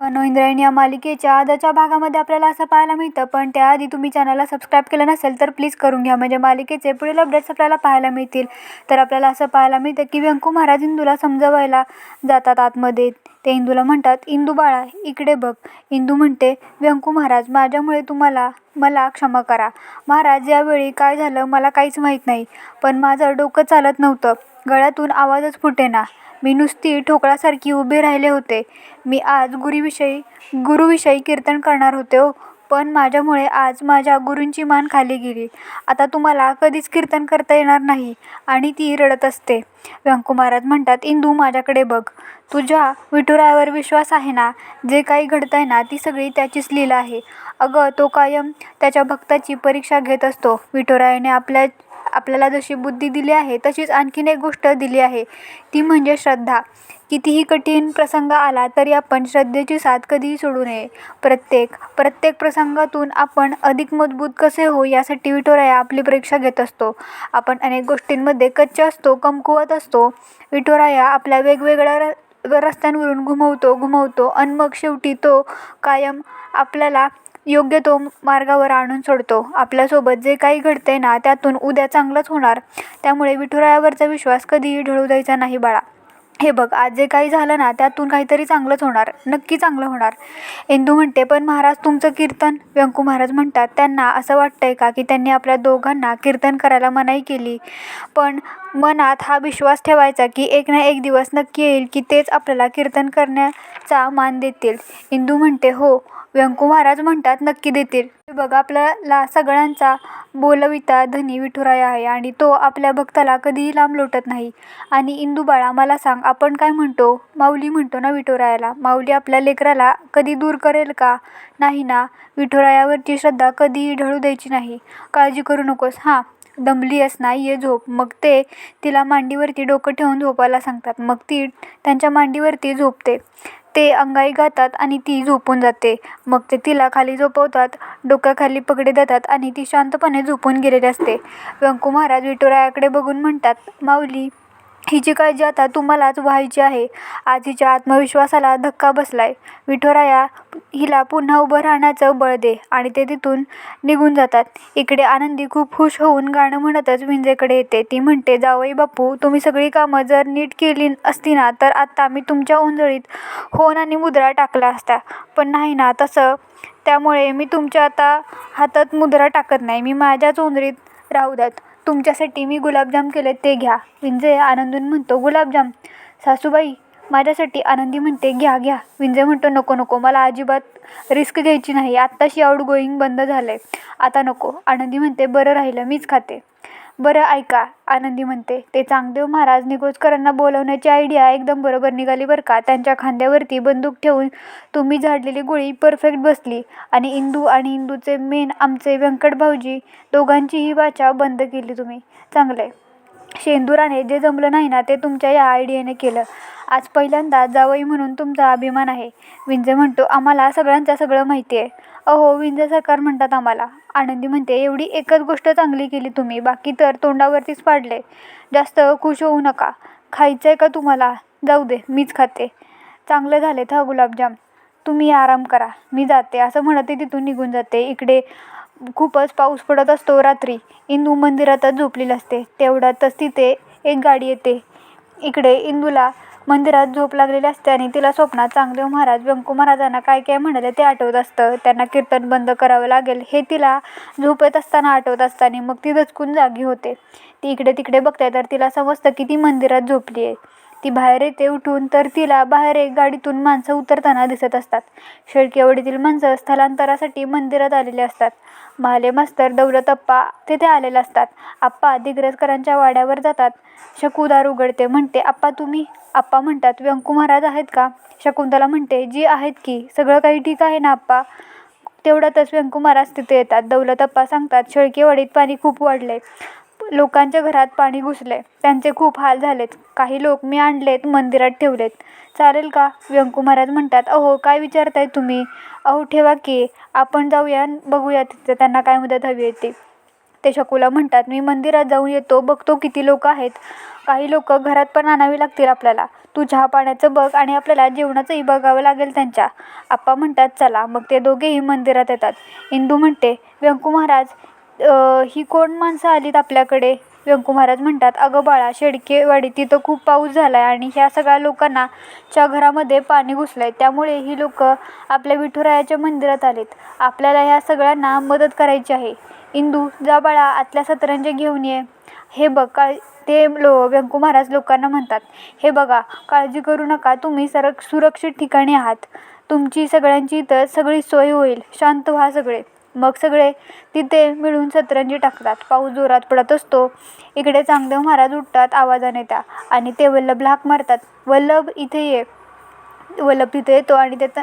अनु इंद्रायणी या मालिकेच्या आजच्या भागामध्ये आपल्याला असं पाहायला मिळतं पण त्याआधी तुम्ही चॅनलला सबस्क्राईब केलं नसेल तर प्लीज करून घ्या. म्हणजे मालिकेचे पुढील अपडेट्स आपल्याला पाहायला मिळतील. तर आपल्याला असं पाहायला मिळतं की व्यंकू महाराज इंदूला समजवायला जातात आतमध्ये. ते इंदूला म्हणतात इंदू बाळा इकडे बघ. इंदू म्हणते व्यंकू महाराज माझ्यामुळे तुम्हाला मला क्षमा करा. महाराज यावेळी काय झालं मला काहीच माहीत नाही पण माझं डोकं चालत नव्हतं. गळ्यातून आवाजच फुटेना. मी नुसती ठोकळासारखी उभे राहिले होते. मी आज गुरुविषयी गुरुविषयी कीर्तन करणार होते हो. पण माझ्यामुळे आज माझ्या गुरूंची मान खाली गेली. आता तुम्हाला कधीच कीर्तन करता येणार नाही आणि ती रडत असते. व्यंकू महाराज म्हणतात इंदू माझ्याकडे बघ. तुझ्या विठुरायावर विश्वास आहे ना? जे काही घडतंय ना ती सगळी त्याचीच लीला आहे. अगं तो कायम त्याच्या भक्ताची परीक्षा घेत असतो. विठुरायाने आपल्या आपल्याला जशी बुद्धी दिली आहे तशीच आणखीन एक गोष्ट दिली आहे. ती म्हणजे श्रद्धा. कितीही कठीण प्रसंग आला तरी आपण श्रद्धेची साथ कधीही सोडू नये. प्रत्येक प्रत्येक प्रसंगातून आपण अधिक मजबूत कसे हो यासाठी विठोराया आपली परीक्षा घेत असतो. आपण अनेक गोष्टींमध्ये कच्चे असतो कमकुवत असतो. विठोराया आपल्या वेगवेगळ्या र रस्त्यांवरून घुमवतो घुमवतो आणि मग शेवटी तो कायम आपल्याला योग्य तो मार्गावर आणून सोडतो. आपल्यासोबत जे काही घडते ना त्यातून उद्या चांगलंच होणार. त्यामुळे विठुरायावरचा विश्वास कधीही ढळू द्यायचा नाही बाळा. हे बघ आज जे काही झालं ना त्यातून काहीतरी चांगलंच होणार. नक्की चांगलं होणार. इंदू म्हणते पण महाराज तुमचं कीर्तन व्यंकू महाराज म्हणतात त्यांना असं वाटतंय का की त्यांनी आपल्या दोघांना कीर्तन करायला मनाई केली? पण मनात हा विश्वास ठेवायचा की एक ना एक दिवस नक्की येईल की तेच आपल्याला कीर्तन करण्याचा मान देतील. इंदू म्हणते हो व्यंकू महाराज म्हणतात नक्की देतील. हे बघ आपल्याला सगळ्यांचा बोलविता धनी विठुराय आहे आणि तो आपल्या भक्ताला कधीही लांब लोटत नाही. आणि इंदू बाळा मला सांग आपण काय म्हणतो? माऊली म्हणतो ना विठुरायाला माऊली आपल्या लेकराला कधी दूर करेल का? नाही ना विठुरायावरची श्रद्धा कधीही ढळू द्यायची नाही. काळजी करू नकोस. हां दमली नाही आहे ये झोप. मग ते तिला मांडीवरती डोकं ठेवून झोपायला सांगतात. मग ती त्यांच्या मांडीवरती झोपते. ते अंगाई घातात आणि ती झोपून जाते. मग ते तिला खाली झोपवतात डोक्याखाली पगडे देतात आणि ती शांतपणे झोपून गेलेली असते. व्यंकू महाराज विठुरायाकडे बघून म्हणतात माऊली हिची काळजी आता तुम्हालाच व्हायची आहे. आज हिच्या आत्मविश्वासाला धक्का बसलाय. विठोराया हिला पुन्हा उभं राहण्याचं बळ दे आणि ते तिथून निघून जातात. इकडे आनंदी खूप खुश होऊन गाणं म्हणतच विंजेकडे येते. ती म्हणते जावई बापू तुम्ही सगळी कामं जर नीट केली असती ना तर आत्ता मी तुमच्या उंजळीत होन आणि मुद्रा टाकला असता पण नाही ना तसं त्यामुळे मी तुमच्या आता हातात मुद्रा टाकत नाही. मी माझ्याच उंजळीत राहू द्यात. तुमच्यासाठी मी गुलाबजाम केले ते घ्या. विंजय आनंदून म्हणतो गुलाबजाम. सासूबाई माझ्यासाठी आनंदी म्हणते घ्या घ्या. विंजय म्हणतो नको नको मला अजिबात रिस्क घ्यायची नाही. आत्ताशी आउट गोईंग बंद झालं आहे आता नको. आनंदी म्हणते बरं राहिलं मीच खाते. बरं ऐका. आनंदी म्हणते. ते चांगदेव महाराज निगोजकरांना बोलवण्याची आयडिया एकदम बरोबर निघाली बरं का? त्यांच्या खांद्यावरती बंदूक ठेवून तुम्ही झाडलेली गोळी परफेक्ट बसली. आणि इंदू आणि इंदूचे मेन आमचे व्यंकट भाऊजी दोघांचीही वाचा बंद केली तुम्ही. चांगलं आहे शेंदुराने जे जमलं नाही ना ते तुमच्या या आयडियाने केलं. आज पहिल्यांदा जावई म्हणून तुमचा अभिमान आहे. विंज म्हणतो आम्हाला सगळ्यांचं सगळं माहिती आहे. अहो विंज सरकार म्हणतात आम्हाला. आनंदी म्हणते एवढी एकच गोष्ट चांगली केली तुम्ही बाकी तर तोंडावरतीच पाडले. जास्त खुश होऊ नका. खायचं आहे का तुम्हाला? जाऊ दे मीच खाते. चांगलं झाले हा गुलाबजाम. तुम्ही आराम करा. मी जाते. असं म्हणत ते तिथून निघून जाते. इकडे खूपच पाऊस पडत असतो रात्री. इंदू मंदिरातच झोपलेली असते. तेवढ्यातच तिथे एक गाडी येते. इकडे इंदूला मंदिरात झोप लागलेली असते आणि तिला स्वप्नात चांगदेव महाराज व्यंकू महाराजांना काय काय म्हणाले ते आठवत असतं. त्यांना कीर्तन बंद करावं लागेल. हे तिला झोपेत असताना आठवत असताना मग ती दचकून जागी होते. ती इकडे तिकडे बघते. तर तिला समजतं की ती मंदिरात झोपली आहे. ती बाहेर येते उठून तर तिला बाहेर एक गाडीतून माणसं उतरताना दिसत असतात. शेळकेवाडीतील माणसं स्थलांतरासाठी मंदिरात आलेले असतात. महाले मास्तर दौलत अप्पा तिथे आलेले असतात. आप्पा दिग्रजकरांच्या वाड्यावर जातात. शकुदार उघडते म्हणते आप्पा तुम्ही? आप्पा म्हणतात व्यंकू महाराज आहेत का? शकुंतला म्हणते जी आहेत की. सगळं काही ठीक आहे ना आप्पा? तेवढ्यातच व्यंकू महाराज तिथे येतात. दौलत अप्पा सांगतात शेळकेवाडीत पाणी खूप वाढले लोकांच्या घरात पाणी घुसले त्यांचे खूप हाल झालेत. काही लोक मी आणलेत मंदिरात ठेवलेत. चालेल का? व्यंकू महाराज म्हणतात अहो काय विचारताय तुम्ही? अहो ठेवा की आपण जाऊया बघूया तिथे. त्यांना काय मदत हवी आहे ती. ते शकुला म्हणतात मी मंदिरात जाऊन येतो. बघतो किती लोक आहेत. काही लोक घरात पण आणावी लागतील आपल्याला. तू चहा पाण्याचं बघ आणि आपल्याला जेवणाचंही बघावं लागेल त्यांच्या. आप्पा म्हणतात चला. मग ते दोघेही मंदिरात येतात. इंदू म्हणते व्यंकू महाराज ही कोण माणसं आलीत आपल्याकडे? व्यंकू महाराज म्हणतात अगं बाळा शेडकेवाडी तिथं खूप पाऊस झाला आहे आणि ह्या सगळ्या लोकांना च्या घरामध्ये पाणी घुसलं आहे त्यामुळे ही लोक आपल्या विठुरायाच्या मंदिरात आलीत. आपल्याला ह्या सगळ्यांना मदत करायची आहे. इंदू जा बाळा आतल्या सतरंजी घेऊन ये. हे बघ काळ ते लो व्यंकू महाराज लोकांना म्हणतात हे बघा काळजी करू नका तुम्ही सरक सुरक्षित ठिकाणी आहात. तुमची सगळ्यांची इथं सगळी सोय होईल. शांत व्हा सगळे. मग सगळे तिथे मिळून सतरंजी टाकतात. पाऊस जोरात पडत असतो. इकडे चांगदेव महाराज उठतात आवाजाने त्या. आणि ते वल्लभला हाक मारतात. वल्लभ इथे ये. वल्लभ तिथे येतो आणि त्याचा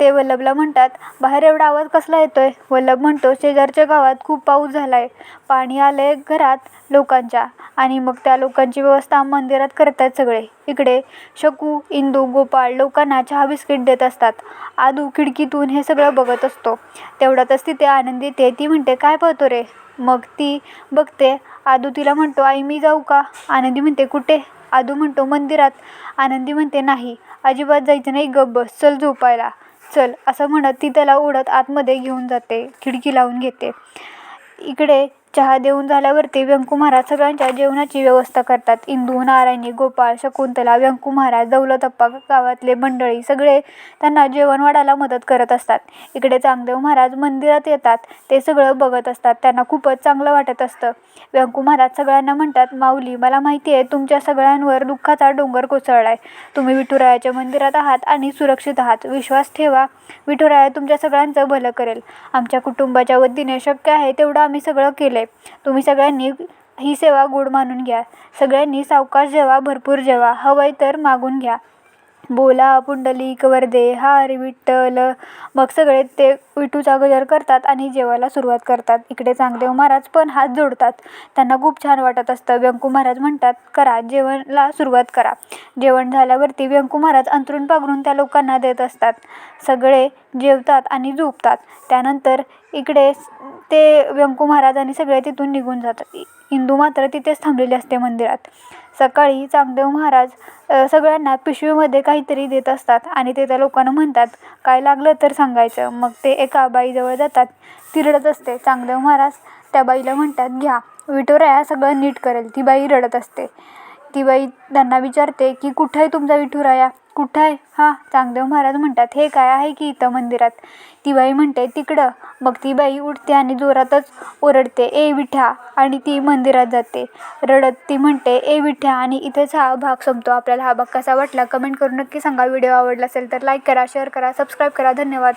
ते वल्लभला म्हणतात बाहेर एवढा आवाज कसला येतो आहे वल्लभ म्हणतो शेजारच्या गावात खूप पाऊस झाला आहे पाणी आलं आहे घरात लोकांच्या आणि मग त्या लोकांची व्यवस्था मंदिरात करतात सगळे. इकडे शकू इंदू गोपाळ लोकांना चहा बिस्किट देत असतात. आदू खिडकीतून हे सगळं बघत असतो. तेवढ्यातच तिथे आनंद येते. ती म्हणते काय पाहतो रे? मग ती बघते. आदू तिला म्हणतो आई मी जाऊ का? आनंदी म्हणते कुठे? आदू म्हणतो मंदिरात आनंदी म्हणते नाही अजिबात जायचं नाही गप्प बस चल झोपायला चल असं म्हणत ती त्याला ओढत आतमध्ये घेऊन जाते खिडकी लावून घेते. इकडे चहा देऊन झाल्यावरती व्यंकू महाराज सगळ्यांच्या जेवणाची व्यवस्था करतात. इंदू नारायणी गोपाळ शकुंतला व्यंकू महाराज दौलतप्पा गावातले मंडळी सगळे त्यांना जेवण वाढायला मदत करत असतात. इकडे चांगदेव महाराज मंदिरात येतात. ते सगळं बघत असतात. त्यांना खूपच चांगलं वाटत असतं. व्यंकू महाराज सगळ्यांना म्हणतात माऊली मला माहिती आहे तुमच्या सगळ्यांवर दुःखाचा डोंगर कोसळला आहे तुम्ही विठुरायाच्या मंदिरात आहात आणि सुरक्षित आहात. विश्वास ठेवा. विठुराया तुमच्या सगळ्यांचं भलं करेल. आमच्या कुटुंबाच्या वतीने शक्य आहे तेवढं आम्ही सगळं केलं आहे. तुम्ही सगळ्यांनी ही सेवा गोड मानून घ्या. सगळ्यांनी सावकाश जेवा भरपूर जेवा. हवंय तर मागून घ्या. बोला पुंडलिक वर्दे हार विठ्ठल. मग सगळे ते विठूचा गजर करतात आणि जेवायला सुरुवात करतात. इकडे चांगदेव महाराज पण हात जोडतात. त्यांना खूप छान वाटत असतं. व्यंकू महाराज म्हणतात करा जेवणला सुरुवात करा. जेवण झाल्यावरती व्यंकू महाराज अंतरून पाघरून त्या लोकांना देत असतात. सगळे जेवतात आणि झोपतात. त्यानंतर इकडे ते व्यंकू महाराज आणि सगळे तिथून निघून जातात. हिंदू मात्र तिथेच थांबलेली असते मंदिरात. सकाळी चांगदेव महाराज सगळ्यांना पिशवीमध्ये काहीतरी देत असतात आणि ते त्या लोकांना म्हणतात काय लागलं तर सांगायचं. मग ते एका बाईजवळ जातात ती रडत असते. चांगदेव महाराज त्या बाईला म्हणतात घ्या विठुराया सगळं नीट करेल. ती बाई रडत असते. ती बाई त्यांना विचारते की कुठं आहे तुमचा विठुराया कुठं आहे? हां चांगदेव महाराज म्हणतात हे काय आहे की इथं मंदिरात? ती बाई म्हणते तिकडं. मग ती बाई उठते आणि जोरातच ओरडते ए विठ्या आणि ती मंदिरात जाते. रडत ती म्हणते ए विठ्या आणि इथेच हा भाग संपतो. आपल्याला हा भाग कसा वाटला कमेंट करून नक्की सांगा. व्हिडिओ आवडला असेल तर लाईक करा शेअर करा सबस्क्राईब करा. धन्यवाद.